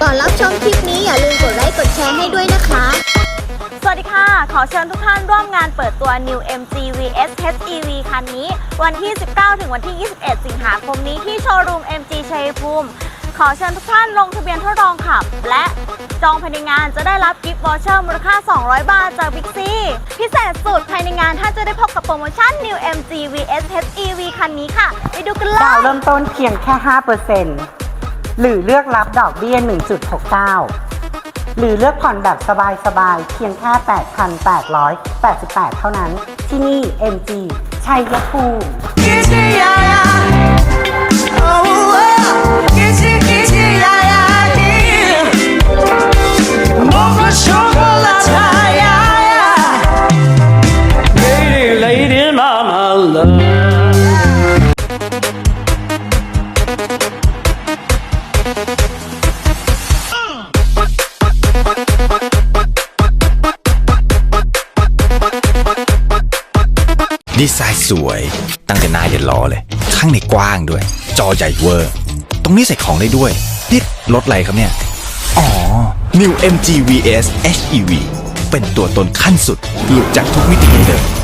ก่อนรับชมคลิปนี้อย่าลืมกดไลค์กดแชร์ให้ด้วยนะคะ สวัสดีค่ะ ขอเชิญทุกท่านร่วมงานเปิดตัว New MG VS HEV คันนี้ วันที่ 19 ถึงวันที่ 21 สิงหาคมนี้ที่โชว์รูม MG ชัยภูมิ ขอเชิญทุกท่านลงทะเบียนทดลองขับ และจองภายในงานจะได้รับกิฟต์วอเชอร์มูลค่า 200 บาทจาก Big C พิเศษสุด ในงานท่านจะได้พบกับโปรโมชั่น New MG VS HEV คันนี้ค่ะ ไปดูกันเลดาวย เริ่มต้นเพียงแค่ 5%หรือเลือกรับดอกเบี้ย 1.69 หรือเลือกผ่อนแบบสบายๆ เพียงแค่ 8,888 เท่านั้น ที่นี่ MG ชัยภูมิ love. ดีไซน์สวย ตั้งแต่หน้ายันล้อเลย ข้างในกว้างด้วย จอใหญ่เวอร์ ตรงนี้ใส่ของได้ด้วยนี่รถอะไรครับเนี่ย อ๋อ New MG VS HEV เป็นตัวตนขั้นสุด หลุดจากทุกมิติเดิม